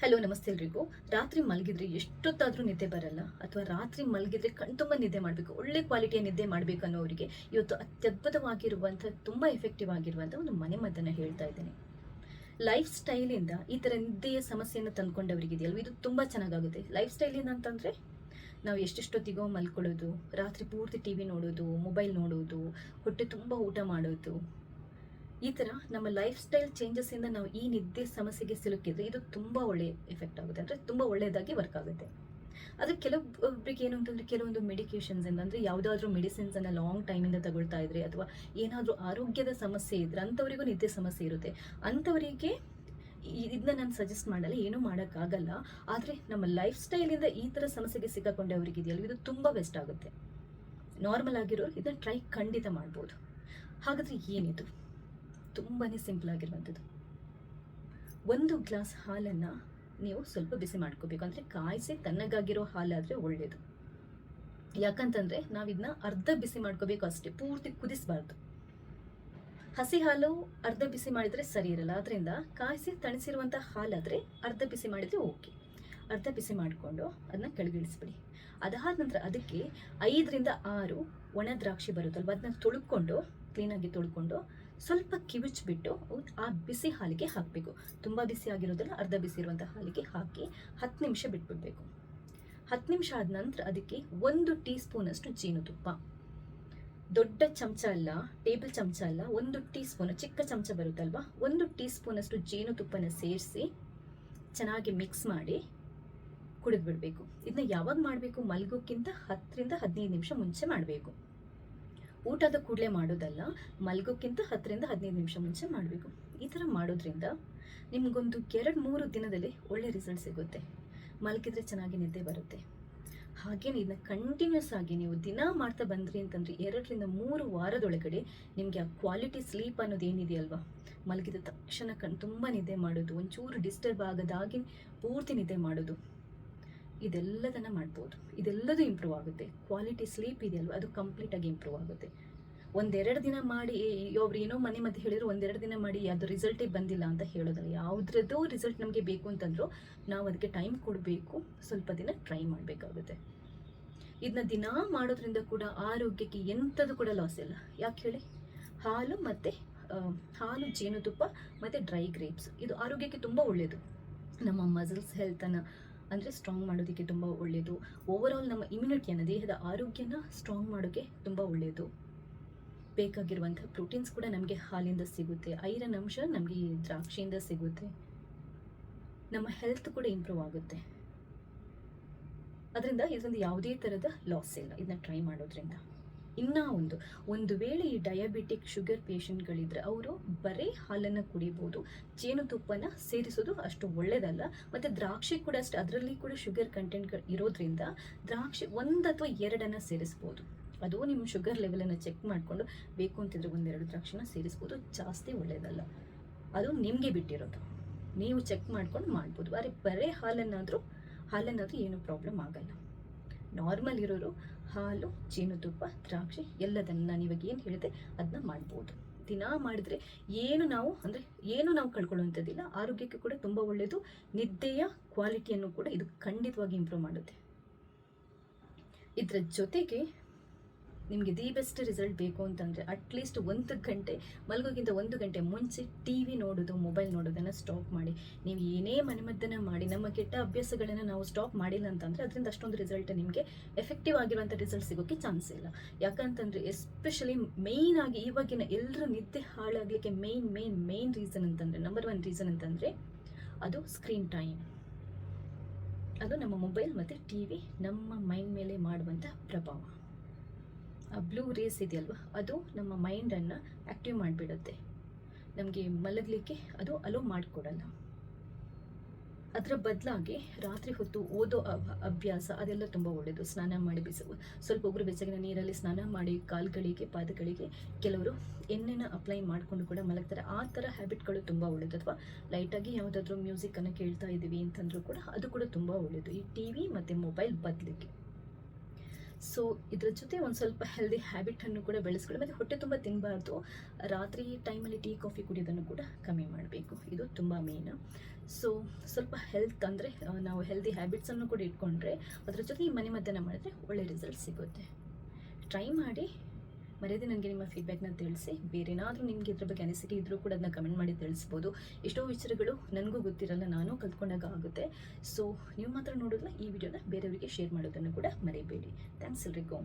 Hello ನಮಸ್ತೆ ಎಲ್ರಿಗೂ. ರಾತ್ರಿ ಮಲಗಿದ್ರೆ ಎಷ್ಟೊತ್ತಾದರೂ ನಿದ್ದೆ ಬರಲ್ಲ? ಅಥವಾ ರಾತ್ರಿ ಮಲಗಿದ್ರೆ ಕಣ್ತುಂಬ ನಿದ್ದೆ ಮಾಡಬೇಕು, ಒಳ್ಳೆ ಕ್ವಾಲಿಟಿಯ ನಿದ್ದೆ ಮಾಡಬೇಕು ಅನ್ನೋರಿಗೆ ಇವತ್ತು ಅತ್ಯದ್ಭುತವಾಗಿರುವಂಥ, ತುಂಬ ಎಫೆಕ್ಟಿವ್ ಆಗಿರುವಂಥ ಒಂದು ಮನೆ ಮದ್ದನ್ನು ಹೇಳ್ತಾ ಇದ್ದೇನೆ. ಲೈಫ್ ಸ್ಟೈಲಿಂದ ಈ ಥರ ನಿದ್ದೆಯ ಸಮಸ್ಯೆಯನ್ನು ತಂದ್ಕೊಂಡವರಿಗಿದೆಯಲ್ವ? ಇದು ತುಂಬ ಚೆನ್ನಾಗಾಗುತ್ತೆ. ಲೈಫ್ ಸ್ಟೈಲಿಂದ ಅಂತಂದರೆ, ನಾವು ಎಷ್ಟೆಷ್ಟೊತ್ತಿಗೋ ಮಲ್ಕೊಳ್ಳೋದು, ರಾತ್ರಿ ಪೂರ್ತಿ ಟಿ ವಿ ನೋಡೋದು ಮೊಬೈಲ್ ನೋಡೋದು, ಹೊಟ್ಟೆ ತುಂಬ ಊಟ ಮಾಡೋದು ಈ ಥರ ನಮ್ಮ ಲೈಫ್ ಸ್ಟೈಲ್ ಚೇಂಜಸ್ಸಿಂದ ನಾವು ಈ ನಿದ್ದೆ ಸಮಸ್ಯೆಗೆ ಸಿಲುಕಿದ್ರೆ ಇದು ತುಂಬ ಒಳ್ಳೆ ಎಫೆಕ್ಟ್ ಆಗುತ್ತೆ. ಅಂದರೆ ತುಂಬ ಒಳ್ಳೆಯದಾಗಿ ವರ್ಕ್ ಆಗುತ್ತೆ. ಅದು ಕೆಲವೊಬ್ಬರಿಗೆ ಏನು ಅಂತಂದರೆ ಕೆಲವೊಂದು ಮೆಡಿಕೇಶನ್ಸ್ ಇಂದ, ಅಂದರೆ ಯಾವುದಾದ್ರೂ ಮೆಡಿಸಿನ್ಸನ್ನು ಲಾಂಗ್ ಟೈಮಿಂದ ತಗೊಳ್ತಾ ಇದ್ರೆ ಅಥವಾ ಏನಾದರೂ ಆರೋಗ್ಯದ ಸಮಸ್ಯೆ ಇದ್ರೆ ಅಂಥವರಿಗೂ ನಿದ್ದೆ ಸಮಸ್ಯೆ ಇರುತ್ತೆ. ಅಂಥವರಿಗೆ ಇದನ್ನ ನಾನು ಸಜೆಸ್ಟ್ ಮಾಡಲ್ಲ, ಏನೂ ಮಾಡೋಕ್ಕಾಗಲ್ಲ. ಆದರೆ ನಮ್ಮ ಲೈಫ್ ಸ್ಟೈಲಿಂದ ಈ ಥರ ಸಮಸ್ಯೆಗೆ ಸಿಕ್ಕಾಕೊಂಡವರಿಗಿದೆಯಲ್ಲ ಇದು ತುಂಬ ಬೆಸ್ಟ್ ಆಗುತ್ತೆ. ನಾರ್ಮಲ್ ಆಗಿರೋರು ಇದನ್ನು ಟ್ರೈ ಖಂಡಿತ ಮಾಡ್ಬೋದು. ಹಾಗಾದರೆ ಏನಿದು? ತುಂಬಾ ಸಿಂಪಲ್ ಆಗಿರುವಂಥದ್ದು. ಒಂದು ಗ್ಲಾಸ್ ಹಾಲನ್ನು ನೀವು ಸ್ವಲ್ಪ ಬಿಸಿ ಮಾಡ್ಕೋಬೇಕು. ಅಂದರೆ ಕಾಯಿಸಿ ತಣ್ಣಗಾಗಿರೋ ಹಾಲಾದರೆ ಒಳ್ಳೆಯದು ಯಾಕಂತಂದರೆ ನಾವು ಇದನ್ನ ಅರ್ಧ ಬಿಸಿ ಮಾಡ್ಕೋಬೇಕು ಅಷ್ಟೇ, ಪೂರ್ತಿ ಕುದಿಸಬಾರ್ದು. ಹಸಿ ಹಾಲು ಅರ್ಧ ಬಿಸಿ ಮಾಡಿದರೆ ಸರಿ ಇರಲ್ಲ. ಆದ್ದರಿಂದ ಕಾಯಿಸಿ ತಣಿಸಿರುವಂಥ ಹಾಲಾದರೆ ಅರ್ಧ ಬಿಸಿ ಮಾಡಿದರೆ ಓಕೆ. ಅರ್ಧ ಬಿಸಿ ಮಾಡಿಕೊಂಡು ಅದನ್ನ ಕೆಳಗಿಳಿಸ್ಬಿಡಿ. ಅದಾದ ನಂತರ ಅದಕ್ಕೆ ಐದರಿಂದ ಆರು ಒಣ ದ್ರಾಕ್ಷಿ ಬರುತ್ತಲ್ವ ಅದನ್ನ ತೊಳ್ಕೊಂಡು ಕ್ಲೀನಾಗಿ ತೊಳ್ಕೊಂಡು ಸ್ವಲ್ಪ ಕಿವಿಚ್ಬಿಟ್ಟು ಆ ಬಿಸಿ ಹಾಲಿಗೆ ಹಾಕಬೇಕು. ತುಂಬ ಬಿಸಿ ಆಗಿರೋದಲ್ಲ ಅರ್ಧ ಬಿಸಿ ಇರುವಂಥ ಹಾಲಿಗೆ ಹಾಕಿ ಹತ್ತು ನಿಮಿಷ ಬಿಟ್ಬಿಡಬೇಕು. ಹತ್ತು ನಿಮಿಷ ಆದ ನಂತರ ಅದಕ್ಕೆ ಒಂದು ಟೀ ಸ್ಪೂನಷ್ಟು ಜೇನುತುಪ್ಪ. ದೊಡ್ಡ ಚಮಚ ಅಲ್ಲ, ಟೇಬಲ್ ಚಮಚ ಅಲ್ಲ, ಒಂದು ಟೀ ಸ್ಪೂನ್ ಚಿಕ್ಕ ಚಮಚ ಬರುತ್ತಲ್ವಾ? ಒಂದು ಟೀ ಸ್ಪೂನಷ್ಟು ಜೇನುತುಪ್ಪನ ಸೇರಿಸಿ ಚೆನ್ನಾಗಿ ಮಿಕ್ಸ್ ಮಾಡಿ ಕುಡಿದ್ಬಿಡ್ಬೇಕು. ಇದನ್ನ ಯಾವಾಗ ಮಾಡಬೇಕು? ಮಲಗೋಕ್ಕಿಂತ ಹತ್ತರಿಂದ ಹದಿನೈದು ನಿಮಿಷ ಮುಂಚೆ ಮಾಡಬೇಕು. ಊಟದ ಕೂಡಲೇ ಮಾಡೋದಲ್ಲ, ಮಲ್ಗೋಕ್ಕಿಂತ ಹತ್ತರಿಂದ ಹದಿನೈದು ನಿಮಿಷ ಮುಂಚೆ ಮಾಡಬೇಕು. ಈ ಥರ ಮಾಡೋದ್ರಿಂದ ನಿಮಗೊಂದು ಎರಡು ಮೂರು ದಿನದಲ್ಲಿ ಒಳ್ಳೆ ರಿಸಲ್ಟ್ ಸಿಗುತ್ತೆ. ಮಲಗಿದ್ರೆ ಚೆನ್ನಾಗಿ ನಿದ್ದೆ ಬರುತ್ತೆ. ಹಾಗೆ ಇದನ್ನ ಕಂಟಿನ್ಯೂಸ್ ಆಗಿ ನೀವು ದಿನ ಮಾಡ್ತಾ ಬಂದ್ರಿ ಅಂತಂದ್ರೆ ಎರಡರಿಂದ ಮೂರು ವಾರದೊಳಗಡೆ ನಿಮಗೆ ಆ ಕ್ವಾಲಿಟಿ ಸ್ಲೀಪ್ ಅನ್ನೋದು ಏನಿದೆಯಲ್ವಾ? ಮಲಗಿದ ತಕ್ಷಣ ಕಣ್ ತುಂಬ ನಿದ್ದೆ ಮಾಡೋದು, ಒಂಚೂರು ಡಿಸ್ಟರ್ಬ್ ಆಗದಾಗಿ ಪೂರ್ತಿ ನಿದ್ದೆ ಮಾಡೋದು. ಇದೆಲ್ಲದನ್ನ ಮಾಡ್ಬೋದು. ಇದೆಲ್ಲದೂ ಇಂಪ್ರೂವ್ ಆಗುತ್ತೆ. ಕ್ವಾಲಿಟಿ ಸ್ಲೀಪ್ ಇದೆಯಲ್ವ ಅದು ಕಂಪ್ಲೀಟಾಗಿ ಇಂಪ್ರೂವ್ ಆಗುತ್ತೆ. ಒಂದೆರಡು ದಿನ ಮಾಡಿ ಅವ್ರು ಏನೋ ಮನೆ ಮಧ್ಯೆ ಹೇಳಿದ್ರು, ಒಂದೆರಡು ದಿನ ಮಾಡಿ, ಅದು ರಿಸಲ್ಟೇ ಬಂದಿಲ್ಲ ಅಂತ ಹೇಳೋದಲ್ಲ. ಯಾವುದ್ರದ್ದು ರಿಸಲ್ಟ್ ನಮಗೆ ಬೇಕು ಅಂತಂದ್ರು ನಾವು ಅದಕ್ಕೆ ಟೈಮ್ ಕೊಡಬೇಕು. ಸ್ವಲ್ಪ ದಿನ ಟ್ರೈ ಮಾಡಬೇಕಾಗುತ್ತೆ. ಇದನ್ನ ದಿನ ಮಾಡೋದ್ರಿಂದ ಕೂಡ ಆರೋಗ್ಯಕ್ಕೆ ಎಂಥದ್ದು ಕೂಡ ಲಾಸ್ ಇಲ್ಲ. ಯಾಕೆ ಹೇಳಿ? ಹಾಲು ಮತ್ತು ಹಾಲು ಜೇನುತುಪ್ಪ ಮತ್ತು ಡ್ರೈ ಗ್ರೇಪ್ಸ್ ಇದು ಆರೋಗ್ಯಕ್ಕೆ ತುಂಬ ಒಳ್ಳೆಯದು ನಮ್ಮ ಮಸಲ್ಸ್ ಹೆಲ್ತನ್ನು ಅಂದರೆ ಸ್ಟ್ರಾಂಗ್ ಮಾಡೋದಕ್ಕೆ ತುಂಬ ಒಳ್ಳೆಯದು ಓವರಾಲ್ ನಮ್ಮ ಇಮ್ಯುನಿಟಿಯನ್ನು ದೇಹದ ಆರೋಗ್ಯನ ಸ್ಟ್ರಾಂಗ್ ಮಾಡೋಕ್ಕೆ ತುಂಬ ಒಳ್ಳೆಯದು ಬೇಕಾಗಿರುವಂಥ ಪ್ರೋಟೀನ್ಸ್ ಕೂಡ ನಮಗೆ ಹಾಲಿಂದ ಸಿಗುತ್ತೆ. ಐರನ್ ಅಂಶ ನಮಗೆ ದ್ರಾಕ್ಷಿಯಿಂದ ಸಿಗುತ್ತೆ. ನಮ್ಮ ಹೆಲ್ತ್ ಕೂಡ ಇಂಪ್ರೂವ್ ಆಗುತ್ತೆ. ಅದರಿಂದ ಇದೊಂದು ಯಾವುದೇ ಥರದ ಲಾಸ್ ಇಲ್ಲ. ಇದನ್ನ ಟ್ರೈ ಮಾಡೋದ್ರಿಂದ. ಇನ್ನ ಒಂದು ಒಂದು ವೇಳೆ ಈ ಡಯಾಬಿಟಿಕ್ ಶುಗರ್ ಪೇಷಂಟ್ಗಳಿದ್ರೆ ಅವರು ಬರೀ ಹಾಲನ್ನು ಕುಡಿಬೋದು ಜೇನುತುಪ್ಪನ ಸೇರಿಸೋದು ಅಷ್ಟು ಒಳ್ಳೆಯದಲ್ಲ ಮತ್ತು ದ್ರಾಕ್ಷಿ ಕೂಡ ಅಷ್ಟು, ಅದರಲ್ಲಿ ಕೂಡ ಶುಗರ್ ಕಂಟೆಂಟ್ಗಳು ಇರೋದ್ರಿಂದ ದ್ರಾಕ್ಷಿ ಒಂದು ಅಥವಾ ಎರಡನ್ನು ಸೇರಿಸ್ಬೋದು. ಅದು ನಿಮ್ಮ ಶುಗರ್ ಲೆವೆಲನ್ನು ಚೆಕ್ ಮಾಡಿಕೊಂಡು ಬೇಕು ಅಂತಿದ್ರೆ ಒಂದೆರಡು ದ್ರಾಕ್ಷಿನ ಸೇರಿಸ್ಬೋದು, ಜಾಸ್ತಿ ಒಳ್ಳೆಯದಲ್ಲ ಅದು ನಿಮಗೆ ಬಿಟ್ಟಿರೋದು. ನೀವು ಚೆಕ್ ಮಾಡ್ಕೊಂಡು ಮಾಡ್ಬೋದು. ಆದರೆ ಬರೀ ಹಾಲನ್ನಾದರೂ ಹಾಲನ್ನಾದರೂ ಏನು ಪ್ರಾಬ್ಲಮ್ ಆಗಲ್ಲ. ನಾರ್ಮಲ್ ಇರೋರು, ಹಾಲು, ಜೇನುತುಪ್ಪ, ದ್ರಾಕ್ಷಿ ಎಲ್ಲದನ್ನು ನಾನು ಇವಾಗ ಏನು ಹೇಳಿದೆ ಅದನ್ನ ಮಾಡ್ಬೋದು. ದಿನ ಮಾಡಿದ್ರೆ ಏನು ನಾವು, ಅಂದರೆ ಏನು ನಾವು ಕಳ್ಕೊಳ್ಳುವಂಥದ್ದಿಲ್ಲ, ಆರೋಗ್ಯಕ್ಕೆ ಕೂಡ ತುಂಬ ಒಳ್ಳೆಯದು ನಿದ್ದೆಯ ಕ್ವಾಲಿಟಿಯನ್ನು ಕೂಡ ಇದು ಖಂಡಿತವಾಗಿ ಇಂಪ್ರೂವ್ ಮಾಡುತ್ತೆ. ಇದರ ಜೊತೆಗೆ ನಿಮಗೆ ದಿ ಬೆಸ್ಟ್ ರಿಸಲ್ಟ್ ಬೇಕು ಅಂತಂದರೆ ಅಟ್ಲೀಸ್ಟ್ ಒಂದು ಗಂಟೆ, ಮಲಗೋಕ್ಕಿಂತ ಒಂದು ಗಂಟೆ ಮುಂಚೆ ಟಿ ವಿ ನೋಡೋದು ಮೊಬೈಲ್ ನೋಡೋದನ್ನು ಸ್ಟಾಪ್ ಮಾಡಿ. ನೀವು ಏನೇ ಮನೆಮದ್ದನ್ನು ಮಾಡಿ, ನಮ್ಮ ಕೆಟ್ಟ ಅಭ್ಯಾಸಗಳನ್ನು ನಾವು ಸ್ಟಾಪ್ ಮಾಡಿಲ್ಲ ಅಂತಂದರೆ ಅದರಿಂದ ಅಷ್ಟೊಂದು ರಿಸಲ್ಟ್ ನಿಮಗೆ ಎಫೆಕ್ಟಿವ್ ಆಗಿರುವಂಥ ರಿಸಲ್ಟ್ ಸಿಗೋಕ್ಕೆ ಚಾನ್ಸ್ ಇಲ್ಲ. ಯಾಕಂತಂದರೆ ಎಸ್ಪೆಷಲಿ ಮೇಯ್ನ್ ಆಗಿ ಇವಾಗಿನ ಎಲ್ಲರ ನಿದ್ದೆ ಹಾಳಾಗಲಿಕ್ಕೆ ಮೇಯ್ನ್ ಮೇಯ್ನ್ ಮೇಯ್ನ್ ರೀಸನ್ ಅಂತಂದರೆ ನಂಬರ್ ಒನ್ ರೀಸನ್ ಅಂತಂದರೆ ಅದು ಸ್ಕ್ರೀನ್ ಟೈಮ್ ಅದು ನಮ್ಮ ಮೊಬೈಲ್ ಮತ್ತು ಟಿ ವಿ ನಮ್ಮ ಮೈಂಡ್ ಮೇಲೆ ಮಾಡುವಂಥ ಪ್ರಭಾವ. ಬ್ಲೂ ರೇಸ್ ಇದೆಯಲ್ವ, ಅದು ನಮ್ಮ ಮೈಂಡನ್ನು ಆ್ಯಕ್ಟಿವ್ ಮಾಡಿಬಿಡುತ್ತೆ. ನಮಗೆ ಮಲಗಲಿಕ್ಕೆ ಅದು ಅಲೋ ಮಾಡಿಕೊಡಲ್ಲ. ಅದರ ಬದಲಾಗಿ ರಾತ್ರಿ ಹೊತ್ತು ಓದೋ ಅಭ್- ಅಭ್ಯಾಸ ಅದೆಲ್ಲ ತುಂಬ ಒಳ್ಳೆಯದು ಸ್ನಾನ ಮಾಡಿ ಬಿಸಿ, ಸ್ವಲ್ಪ ಉಗುರು ಬೆಚ್ಚಗಿನ ನೀರಲ್ಲಿ ಸ್ನಾನ ಮಾಡಿ ಕಾಲುಗಳಿಗೆ, ಪಾದಗಳಿಗೆ ಕೆಲವರು ಎಣ್ಣೆನ ಅಪ್ಲೈ ಮಾಡಿಕೊಂಡು ಕೂಡ ಮಲಗ್ತಾರೆ. ಆ ಥರ ಹ್ಯಾಬಿಟ್ಗಳು ತುಂಬ ಒಳ್ಳೆಯದು ಅಥವಾ ಲೈಟಾಗಿ ಯಾವುದಾದ್ರೂ ಮ್ಯೂಸಿಕನ್ನು ಕೇಳ್ತಾ ಇದ್ದೀವಿ ಅಂತಂದರೂ ಕೂಡ ಅದು ಕೂಡ ತುಂಬ ಒಳ್ಳೆಯದು ಈ ಟಿ ವಿ ಮತ್ತು ಮೊಬೈಲ್ ಬದಲಿಗೆ ಸೊ ಇದ್ರ ಜೊತೆ ಒಂದು ಸ್ವಲ್ಪ ಹೆಲ್ದಿ ಹ್ಯಾಬಿಟನ್ನು ಕೂಡ ಬೆಳೆಸ್ಕೊಳ್ಳಿ. ಮತ್ತು ಹೊಟ್ಟೆ ತುಂಬ ತಿನ್ನಬಾರ್ದು ರಾತ್ರಿ ಟೈಮಲ್ಲಿ ಟೀ ಕಾಫಿ ಕುಡಿಯೋದನ್ನು ಕೂಡ ಕಮ್ಮಿ ಮಾಡಬೇಕು. ಇದು ತುಂಬ ಮೇನ್ ಸೊ ಸ್ವಲ್ಪ ಹೆಲ್ತ್ ಅಂದರೆ ನಾವು ಹೆಲ್ದಿ ಹ್ಯಾಬಿಟ್ಸನ್ನು ಕೂಡ ಇಟ್ಕೊಂಡ್ರೆ, ಅದರ ಜೊತೆ ಈ ಮನೆ ಮದ್ದನ್ನು ಮಾಡಿದ್ರೆ ಒಳ್ಳೆ ರಿಸಲ್ಟ್ ಸಿಗುತ್ತೆ. ಟ್ರೈ ಮಾಡಿ. ಮರ್ಯಾದೆ ನನಗೆ ನಿಮ್ಮ ಫೀಡ್ಬ್ಯಾಕ್ನ ತಿಳಿಸಿ. ಬೇರೆ ಏನಾದರೂ ನಿಮಗೆ ಇದ್ರ ಬಗ್ಗೆ ಅನಿಸಿಕೆ ಇದ್ರೂ ಕೂಡ ಅದನ್ನ ಕಮೆಂಟ್ ಮಾಡಿ ತಿಳಿಸ್ಬೋದು. ಎಷ್ಟೋ ವಿಚಾರಗಳು ನನಗೂ ಗೊತ್ತಿರಲ್ಲ, ನಾನು ಕಲ್ತ್ಕೊಂಡಾಗ ಆಗುತ್ತೆ. ಸೊ ನೀವು ಮಾತ್ರ ನೋಡಿದ್ರೆ ಈ ವಿಡಿಯೋನ ಬೇರೆಯವರಿಗೆ ಶೇರ್ ಮಾಡೋದನ್ನು ಕೂಡ ಮರಿಬೇಡಿ. ಥ್ಯಾಂಕ್ಸ್ ಎಲ್ರಿಗೂ.